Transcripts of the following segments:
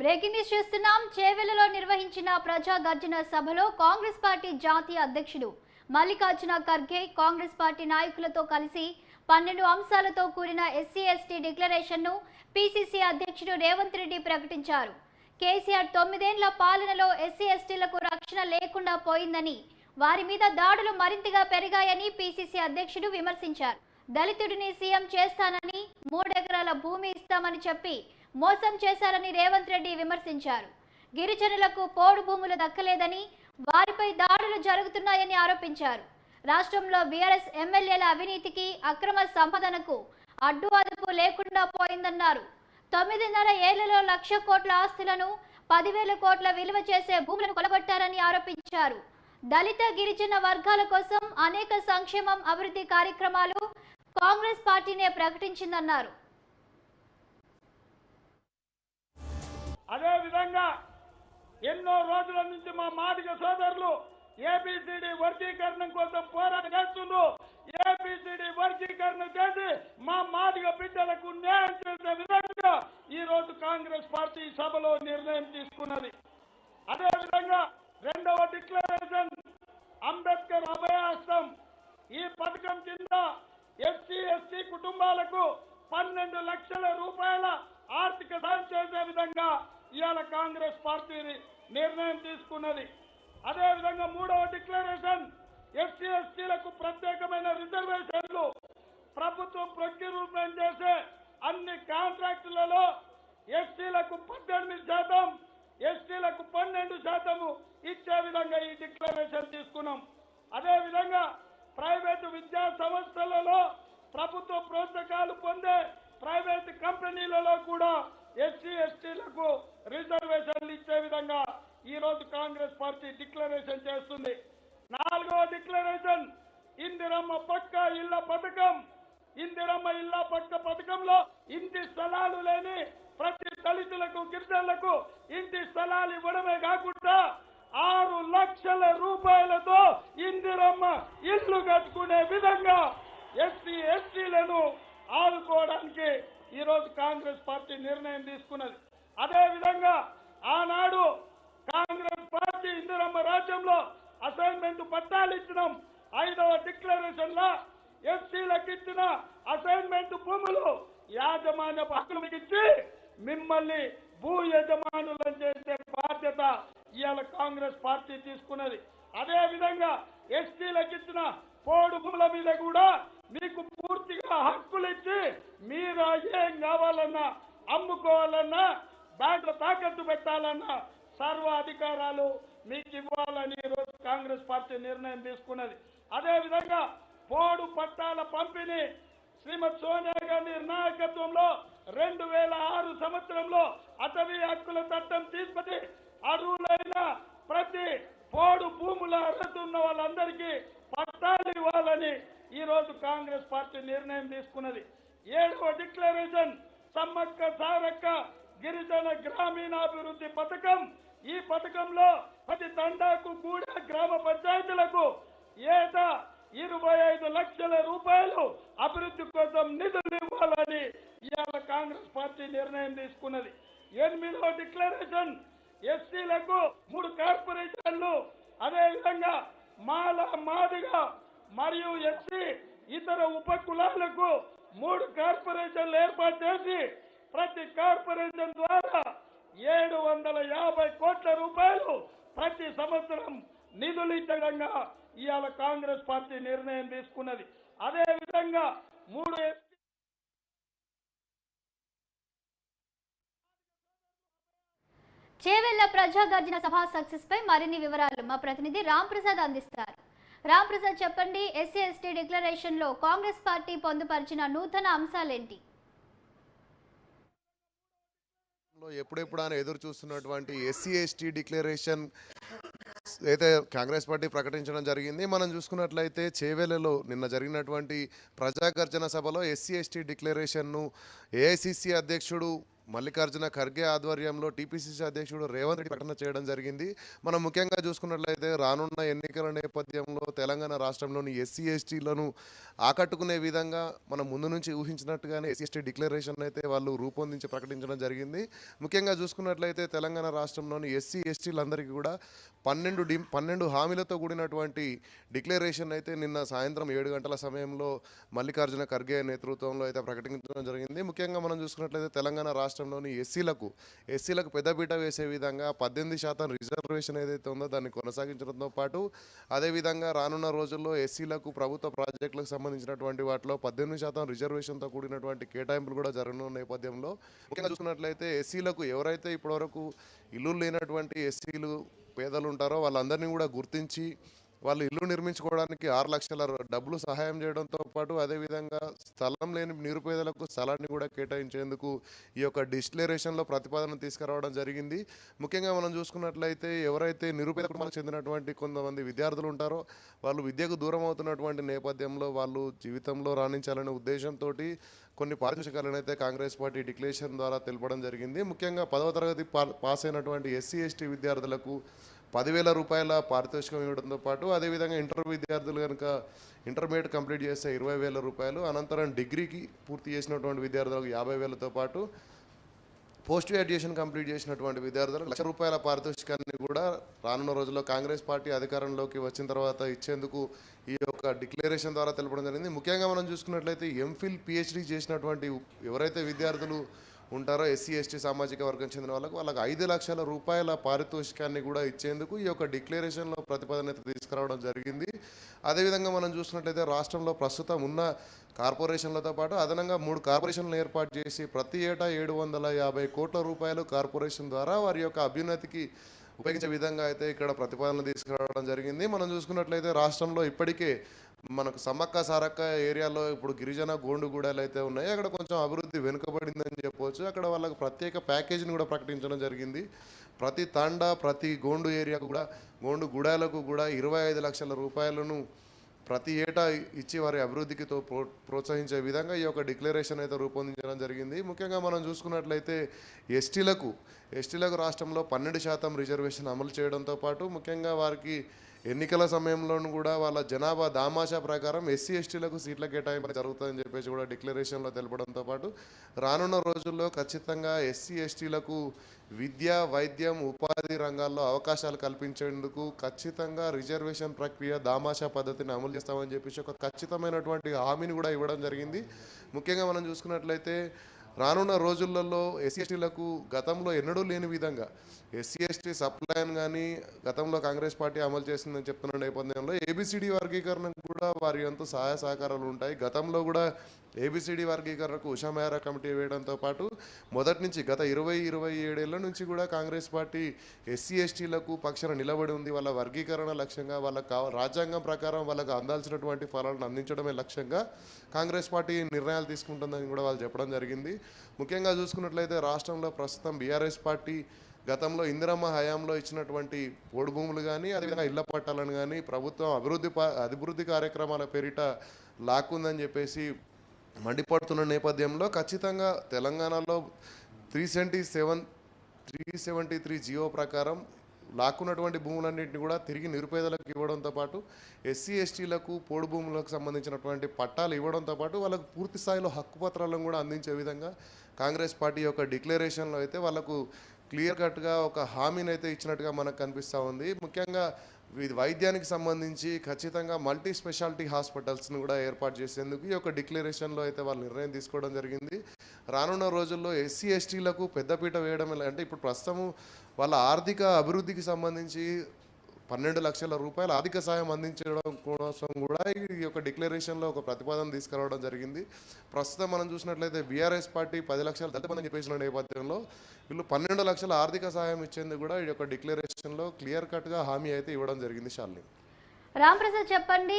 Breaking news చూస్తున్నాం. చేవెలలో నిర్వహించిన ప్రజా గర్జన సభలో కాంగ్రెస్ పార్టీ జాతీయ అధ్యక్షుడు మల్లికార్జున ఖర్గే కాంగ్రెస్ పార్టీ నాయకులతో కలిసి పన్నెండు అంశాలతో కూడిన ఎస్సీ ఎస్టీ డిక్లరేషన్ను పిసిసి అధ్యక్షుడు రేవంత్ రెడ్డి ప్రకటించారు. కేసీఆర్ తొమ్మిదేండ్ల పాలనలో ఎస్సీ ఎస్టీలకు రక్షణ లేకుండా పోయిందని వారి మీద దాడులు మరింతగా పెరిగాయని పిసిసి అధ్యక్షుడు విమర్శించారు. దళితుడిని సీఎం చేస్తానని మూడెకరాల భూమి ఇస్తామని చెప్పి మోసం చేశారని రేవంత్ రెడ్డి విమర్శించారు. గిరిజనులకు పోడు భూములు దక్కలేదని వారిపై దాడులు జరుగుతున్నాయని ఆరోపించారు. రాష్ట్రంలో బీఆర్ఎస్ ఎమ్మెల్యేల అవినీతికి అక్రమ సంపాదనకు అడ్డు అదుపు లేకుండా పోయిందన్నారు. తొమ్మిదిన్నర ఏళ్ళలో లక్ష కోట్ల ఆస్తులను పదివేల కోట్ల విలువ చేసే భూములను కొలగొట్టారని ఆరోపించారు. దళిత గిరిజన వర్గాల కోసం అనేక సంక్షేమం అభివృద్ధి కార్యక్రమాలు కాంగ్రెస్ పార్టీనే ప్రకటించిందన్నారు. అదే విధంగా ఎన్నో రోజుల నుంచి మా మాదిగ సోదరులు ఏబిసిడి వర్గీకరణ కోసం పోరాటం చేస్తుండ్రు. ఏబిసిడి వర్గీకరణ చేసి మా మాదిగ బిడ్డలకు న్యాయం చేసే విధంగా ఈ రోజు కాంగ్రెస్ పార్టీ సభలో నిర్ణయం తీసుకున్నది. అదేవిధంగా రెండవ డిక్లరేషన్ అంబేద్కర్ అభయాస్తం ఈ పథకం కింద ఎస్సీ ఎస్టీ కుటుంబాలకు పన్నెండు లక్షల రూపాయల ఆర్థిక సాయం చేసే విధంగా ఇవాళ కాంగ్రెస్ పార్టీ నిర్ణయం తీసుకున్నది. అదేవిధంగా మూడవ డిక్లరేషన్ ఎస్సీ ఎస్టీలకు ప్రత్యేకమైన రిజర్వేషన్లు ప్రభుత్వం ప్రతిరూపం చేసే అన్ని కాంట్రాక్టులలో ఎస్టీలకు పద్దెనిమిది శాతం ఎస్టీలకు పన్నెండు శాతము ఇచ్చే విధంగా ఈ డిక్లరేషన్ తీసుకున్నాం. అదేవిధంగా ప్రైవేటు విద్యా సంస్థలలో ప్రభుత్వ ప్రోత్సాహాలు పొందే ప్రైవేట్ కంపెనీలలో కూడా ఎస్సీ ఎస్టీలకు రిజర్వేషన్లు ఇచ్చే విధంగా ఈ రోజు కాంగ్రెస్ పార్టీ డిక్లరేషన్ చేస్తుంది. నాలుగో డిక్లరేషన్ ఇందిరమ్మ పక్క ఇళ్ళ పథకం. ఇందిరమ్మ ఇళ్ళ పక్క పథకంలో ఇంటి స్థలాలు లేని ప్రతి దళితులకు గిరిజనులకు ఇంటి స్థలాలు ఇవ్వడమే కాకుండా ఆరు లక్షల రూపాయలతో ఇందిరమ్మ ఇల్లు కట్టుకునే విధంగా ఎస్సీ ఎస్టీలను ఆదుకోవడానికి ఈరోజు కాంగ్రెస్ పార్టీ నిర్ణయం తీసుకున్నది. అదేవిధంగా ఆనాడు కాంగ్రెస్ పార్టీ ఇందిరమ్మ రాజ్యంలో అసైన్మెంట్ పట్టాలు ఇచ్చినాం. ఐదవ డిక్లరేషన్ లా ఎస్సీలకు ఇచ్చిన అసైన్మెంట్ భూములు యాజమాన్య హక్కులకు ఇచ్చి మిమ్మల్ని భూ యజమానులను చేసే బాధ్యత ఇవాళ కాంగ్రెస్ పార్టీ తీసుకున్నది. అదే విధంగా ఎస్టీలకు ఇచ్చిన పోడు భూముల మీద కూడా మీకు పూర్తిగా హక్కులు ఇచ్చి మీరు ఏం కావాలన్నా అమ్ముకోవాలన్నా బ్యాంకులో తాకట్టు పెట్టాలన్నా సర్వ అధికారాలు మీకు ఇవ్వాలని ఈరోజు కాంగ్రెస్ పార్టీ నిర్ణయం తీసుకున్నది. అదేవిధంగా పోడు పట్టాల పంపిణీ శ్రీమతి సోనియా గాంధీ నాయకత్వంలో రెండు వేల ఆరు సంవత్సరంలో అటవీ హక్కుల చట్టం తీసుకొని అర్హులైన ప్రతి పోడు భూముల అర్హతున్న వాళ్ళందరికీ పట్టాలు ఇవ్వాలని ఈరోజు కాంగ్రెస్ పార్టీ నిర్ణయం తీసుకున్నది. ఏడవ డిక్లరేషన్ సమ్మక్క సారక్క గిరిజన గ్రామీణాభివృద్ధి పథకం. ఈ పథకంలో ప్రతి తండాకు కూడా గ్రామ పంచాయతీలకు ఏటా ఇరవై ఐదు లక్షల రూపాయలు అభివృద్ధి కోసం నిధులు ఇవ్వాలని ఇవాళ కాంగ్రెస్ పార్టీ నిర్ణయం తీసుకున్నది. ఎనిమిదవ డిక్లరేషన్ ఎస్సీలకు మూడు కార్పొరేషన్లు అదే విధంగా మాల మాదిగా మరియు ఎస్సీ ఇతర ఉప కులాలకు మూడు కార్పొరేషన్లు ఏర్పాటు చేసి ప్రతి కార్పొరేషన్ ద్వారా ఏడు వందల యాభై కోట్ల రూపాయలు ప్రతి సంవత్సరం నిధులు ఇచ్చడంగా ఇవాళ కాంగ్రెస్ పార్టీ నిర్ణయం తీసుకున్నది. అదే విధంగా మూడు చేవెళ్ళ ప్రజాగర్జన సభ సక్సెస్ పై మరిన్ని వివరాలు మా ప్రతినిధి రామ్ ప్రసాద్ అందిస్తారు. రామ్ ప్రసాద్ చెప్పండి ఎస్సీ ఎస్టీ డిక్లరేషన్లో కాంగ్రెస్ పార్టీ పొందుపరిచిన నూతన అంశాలేంటి? లో ఎప్పుడెప్పుడు ఆయన ఎదురు చూస్తున్నటువంటి ఎస్సీ ఎస్టీ డిక్లరేషన్ అయితే కాంగ్రెస్ పార్టీ ప్రకటించడం జరిగింది మనం చూసుకున్నట్లయితే చేవేలలో నిన్న జరిగినటువంటి ప్రజాగర్జన సభలో ఎస్సీ ఎస్టీ డిక్లరేషన్ను ఏఐసిసి అధ్యక్షుడు మల్లికార్జున ఖర్గే ఆధ్వర్యంలో టీపీసీసీ అధ్యక్షుడు రేవంత్ రెడ్డి ప్రకటన చేయడం జరిగింది. మనం ముఖ్యంగా చూసుకున్నట్లయితే రానున్న ఎన్నికల నేపథ్యంలో తెలంగాణ రాష్ట్రంలోని ఎస్సీ ఎస్టీలను ఆకట్టుకునే విధంగా మనం ముందు నుంచి ఊహించినట్టుగానే ఎస్సీ ఎస్టీ డిక్లరేషన్ అయితే వాళ్ళు రూపొందించి ప్రకటించడం జరిగింది. ముఖ్యంగా చూసుకున్నట్లయితే తెలంగాణ రాష్ట్రంలోని ఎస్సీ ఎస్టీలందరికీ కూడా పన్నెండు డి పన్నెండు హామీలతో కూడినటువంటి డిక్లరేషన్ అయితే నిన్న సాయంత్రం ఏడు గంటల సమయంలో మల్లికార్జున ఖర్గే నేతృత్వంలో అయితే ప్రకటించడం జరిగింది. ముఖ్యంగా మనం చూసుకున్నట్లయితే తెలంగాణ రాష్ట్రంలోని ఎస్సీలకు ఎస్సీలకు పెద్దపీట వేసే విధంగా పద్దెనిమిది శాతం రిజర్వేషన్ ఏదైతే ఉందో దాన్ని కొనసాగించడంతో పాటు అదేవిధంగా రానున్న రోజుల్లో ఎస్సీలకు ప్రభుత్వ ప్రాజెక్టులకు సంబంధించినటువంటి వాటిలో పద్దెనిమిది శాతం రిజర్వేషన్తో కూడినటువంటి కేటాయింపులు కూడా జరగనున్న నేపథ్యంలో ముఖ్యంగా చూసుకున్నట్లయితే ఎస్సీలకు ఎవరైతే ఇప్పటివరకు ఇల్లు లేనటువంటి ఎస్సీలు పేదలు ఉంటారో వాళ్ళందరినీ కూడా గుర్తించి వాళ్ళు ఇల్లు నిర్మించుకోవడానికి ఆరు లక్షల డబ్బులు సహాయం చేయడంతో పాటు అదేవిధంగా స్థలం లేని నిరుపేదలకు స్థలాన్ని కూడా కేటాయించేందుకు ఈ యొక్క డిస్లరేషన్లో ప్రతిపాదన తీసుకురావడం జరిగింది. ముఖ్యంగా మనం చూసుకున్నట్లయితే ఎవరైతే నిరుపేద కుటుంబాలకు చెందినటువంటి కొంతమంది విద్యార్థులు ఉంటారో వాళ్ళు విద్యకు దూరం అవుతున్నటువంటి నేపథ్యంలో వాళ్ళు జీవితంలో రాణించాలనే ఉద్దేశంతో కొన్ని పారితోషికాలను అయితే కాంగ్రెస్ పార్టీ డిక్లరేషన్ ద్వారా తెలపడం జరిగింది. ముఖ్యంగా పదవ తరగతి పా- పాస్ అయినటువంటి ఎస్సీ ఎస్టీ విద్యార్థులకు పదివేల రూపాయల పారితోషికం ఇవ్వడంతో పాటు అదేవిధంగా ఇంటర్ విద్యార్థులు కనుక ఇంటర్మీడియట్ కంప్లీట్ చేస్తే ఇరవై వేల రూపాయలు అనంతరం డిగ్రీకి పూర్తి చేసినటువంటి విద్యార్థులకు యాభై వేలతో పాటు పోస్ట్ గ్రాడ్యుయేషన్ కంప్లీట్ చేసినటువంటి విద్యార్థులకు లక్ష రూపాయల పారితోషికాన్ని కూడా రానున్న రోజుల్లో కాంగ్రెస్ పార్టీ అధికారంలోకి వచ్చిన తర్వాత ఇచ్చేందుకు ఈ యొక్క డిక్లరేషన్ ద్వారా తెలపడం జరిగింది. ముఖ్యంగా మనం చూసుకున్నట్లయితే ఎంఫిల్ పిహెచ్డి చేసినటువంటి ఎవరైతే విద్యార్థులు ఉంటారో ఎస్సీ ఎస్టీ సామాజిక వర్గం చెందిన వాళ్ళకు వాళ్ళకి ఐదు లక్షల రూపాయల పారితోషికాన్ని కూడా ఇచ్చేందుకు ఈ యొక్క డిక్లరేషన్లో ప్రతిపాదన తీసుకురావడం జరిగింది. అదేవిధంగా మనం చూసినట్లయితే రాష్ట్రంలో ప్రస్తుతం ఉన్న కార్పొరేషన్లతో పాటు అదనంగా మూడు కార్పొరేషన్లు ఏర్పాటు చేసి ప్రతి ఏటా ఏడు వందల యాభై కోట్ల రూపాయలు కార్పొరేషన్ ద్వారా వారి యొక్క అభ్యున్నతికి ఉపయోగించే విధంగా అయితే ఇక్కడ ప్రతిపాదన తీసుకురావడం జరిగింది. మనం చూసుకున్నట్లయితే రాష్ట్రంలో ఇప్పటికే మనకు సమ్మక్క సారక్క ఏరియాలో ఇప్పుడు గిరిజన గోండుగూడలు అయితే ఉన్నాయి. అక్కడ కొంచెం అభివృద్ధి వెనుకబడిందని చెప్పవచ్చు అక్కడ వాళ్ళకి ప్రత్యేక ప్యాకేజీని కూడా ప్రకటించడం జరిగింది. ప్రతి తాండా ప్రతి గోండు ఏరియాకు కూడా గోండు గూడాలకు కూడా ఇరవై ఐదు లక్షల రూపాయలను ప్రతి ఏటా ఇచ్చి వారి అభివృద్ధికి తో ప్రో- ప్రోత్సహించే విధంగా ఈ యొక్క డిక్లరేషన్ అయితే రూపొందించడం జరిగింది. ముఖ్యంగా మనం చూసుకున్నట్లయితే ఎస్టీలకు ఎస్టీలకు రాష్ట్రంలో పన్నెండు శాతం రిజర్వేషన్ అమలు చేయడంతో పాటు ముఖ్యంగా వారికి ఎన్నికల సమయంలోనూ కూడా వాళ్ళ జనాభా దామాషా ప్రకారం ఎస్సీ ఎస్టీలకు సీట్ల కేటాయింపు జరుగుతుందని చెప్పేసి కూడా డిక్లరేషన్లో తెలపడంతో పాటు రానున్న రోజుల్లో ఖచ్చితంగా ఎస్సీ ఎస్టీలకు విద్య వైద్యం ఉపాధి రంగాల్లో అవకాశాలు కల్పించేందుకు ఖచ్చితంగా రిజర్వేషన్ ప్రక్రియ దామాషా పద్ధతిని అమలు చేస్తామని చెప్పేసి ఒక ఖచ్చితమైనటువంటి హామీని కూడా ఇవ్వడం జరిగింది. ముఖ్యంగా మనం చూసుకున్నట్లయితే రానున్న రోజులలో ఎస్సీ ఎస్టీలకు గతంలో ఎన్నడూ లేని విధంగా ఎస్సీ ఎస్టీ సప్లైన్ కానీ గతంలో కాంగ్రెస్ పార్టీ అమలు చేసిందని చెప్తున్న నేపథ్యంలో ఏబిసిడి వర్గీకరణకు కూడా వారి ఎంతో సహాయ సహకారాలు ఉంటాయి. గతంలో కూడా ఏబిసిడి వర్గీకరణకు ఉషా కమిటీ వేయడంతో పాటు మొదటి నుంచి గత ఇరవై ఇరవై ఏడేళ్ళ నుంచి కూడా కాంగ్రెస్ పార్టీ ఎస్సీ ఎస్టీలకు పక్షాన నిలబడి ఉంది. వాళ్ళ వర్గీకరణ లక్ష్యంగా వాళ్ళకి కావ- రాజ్యాంగం ప్రకారం వాళ్ళకు అందాల్సినటువంటి ఫలాలను అందించడమే లక్ష్యంగా కాంగ్రెస్ పార్టీ నిర్ణయాలు తీసుకుంటుందని కూడా వాళ్ళు చెప్పడం జరిగింది. ముఖ్యంగా చూసుకున్నట్లయితే రాష్ట్రంలో ప్రస్తుతం బీఆర్ఎస్ పార్టీ గతంలో ఇందిరమ్మ హయాంలో ఇచ్చినటువంటి పోడు భూములు కానీ అదేవిధంగా ఇళ్ళ పట్టాలను కానీ ప్రభుత్వం అభివృద్ధి అభివృద్ధి కార్యక్రమాల పేరిట లాక్కుందని చెప్పేసి మండిపడుతున్న నేపథ్యంలో ఖచ్చితంగా తెలంగాణలో three seventy seven three seventy three GO ప్రకారం లాక్కున్నటువంటి భూములన్నింటినీ కూడా తిరిగి నిరుపేదలకు ఇవ్వడంతో పాటు ఎస్సీ ఎస్టీలకు పోడు భూములకు సంబంధించినటువంటి పట్టాలు ఇవ్వడంతో పాటు వాళ్ళకు పూర్తి స్థాయిలో హక్కు పత్రాలను కూడా అందించే విధంగా కాంగ్రెస్ పార్టీ యొక్క డిక్లరేషన్లో అయితే వాళ్ళకు క్లియర్ కట్గా ఒక హామీని అయితే ఇచ్చినట్టుగా మనకు కనిపిస్తూ ఉంది. ముఖ్యంగా ఇది వైద్యానికి సంబంధించి ఖచ్చితంగా మల్టీ స్పెషాలిటీ హాస్పిటల్స్ను కూడా ఏర్పాటు చేసేందుకు ఈ యొక్క డిక్లరేషన్లో అయితే వాళ్ళు నిర్ణయం తీసుకోవడం జరిగింది. రానున్న రోజుల్లో ఎస్సీ ఎస్టీలకు పెద్దపీట వేయడం ఎలా అంటే ఇప్పుడు ప్రస్తుతము వాళ్ళ ఆర్థిక అభివృద్ధికి సంబంధించి పన్నెండు లక్షల రూపాయల ఆర్థిక సాయం అందించడం కోసం కూడా ఈ యొక్క డిక్లరేషన్లో ఒక ప్రతిపాదన తీసుకురావడం జరిగింది. ప్రస్తుతం మనం చూసినట్లయితే బీఆర్ఎస్ పార్టీ పది లక్షలు తల్లిపందని చెప్పేసిన నేపథ్యంలో వీళ్ళు పన్నెండు లక్షల ఆర్థిక సాయం ఇచ్చేందుకు కూడా ఈ యొక్క డిక్లరేషన్లో క్లియర్ కట్గా హామీ అయితే ఇవ్వడం జరిగింది షాలిని రాంప్రసాద్ చెప్పండి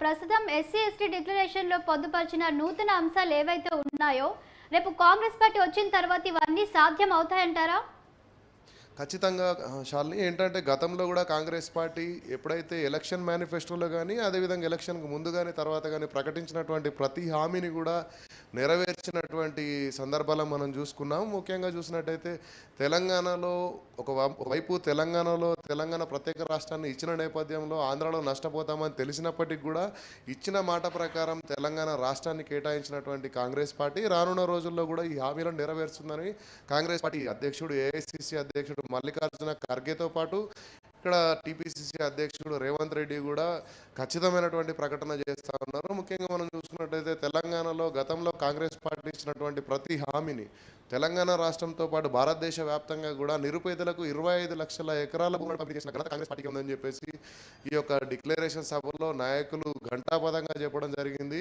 ప్రస్తుతం ఎస్సీ ఎస్టీ డిక్లరేషన్లో పొందుపరిచిన నూతన అంశాలు ఏవైతే ఉన్నాయో రేపు కాంగ్రెస్ పార్టీ వచ్చిన తర్వాత ఇవన్నీ సాధ్యం అవుతాయంటారా? ఖచ్చితంగా ఆ, ఏంటంటే గతంలో కూడా కాంగ్రెస్ పార్టీ ఎప్పుడైతే ఎలక్షన్ మేనిఫెస్టోలో కానీ అదేవిధంగా ఎలక్షన్కి ముందు కానీ తర్వాత కానీ ప్రకటించినటువంటి ప్రతి హామీని కూడా నెరవేర్చినటువంటి సందర్భాలను మనం చూసుకున్నాం ముఖ్యంగా చూసినట్టయితే తెలంగాణలో ఒక వైపు తెలంగాణలో తెలంగాణ ప్రత్యేక రాష్ట్రాన్ని ఇచ్చిన నేపథ్యంలో ఆంధ్రాలో నష్టపోతామని తెలిసినప్పటికీ కూడా ఇచ్చిన మాట ప్రకారం తెలంగాణ రాష్ట్రాన్ని కేటాయించినటువంటి కాంగ్రెస్ పార్టీ రానున్న రోజుల్లో కూడా ఈ హామీలను నెరవేరుస్తుందని కాంగ్రెస్ పార్టీ అధ్యక్షుడు ఏఐసిసి అధ్యక్షుడు మల్లికార్జున ఖర్గేతో పాటు ఇక్కడ టీపీసీసీ అధ్యక్షుడు రేవంత్ రెడ్డి కూడా ఖచ్చితమైనటువంటి ప్రకటన చేస్తూ ఉన్నారు. ముఖ్యంగా మనం చూసుకున్నట్టయితే తెలంగాణలో గతంలో కాంగ్రెస్ పార్టీ ఇచ్చినటువంటి ప్రతి హామీని తెలంగాణ రాష్ట్రంతో పాటు భారతదేశ వ్యాప్తంగా కూడా నిరుపేదలకు ఇరవై ఐదు లక్షల ఎకరాల భూములు పంపిణీ చేసిన ఘనత కాంగ్రెస్ పార్టీకి ఉందని చెప్పేసి ఈ యొక్క డిక్లరేషన్ సభలో నాయకులు ఘంటాపదంగా చెప్పడం జరిగింది.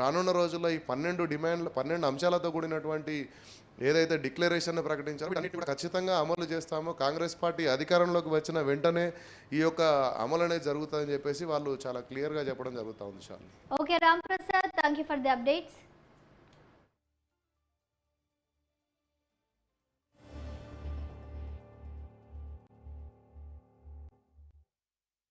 రానున్న రోజుల్లో ఈ పన్నెండు డిమాండ్లు పన్నెండు అంశాలతో కూడినటువంటి ఏదైతే డిక్లరేషన్ ప్రకటించారో వీటన్నిటి కూడా ఖచ్చితంగా అమలు చేస్తామో కాంగ్రెస్ పార్టీ అధికారంలోకి వచ్చిన వెంటనే ఈ యొక్క అమలు అనేది జరుగుతుందని చెప్పేసి వాళ్ళు చాలా క్లియర్గా చెప్పడం జరుగుతూ ఉంది okay Ram Prasad thank you for the updates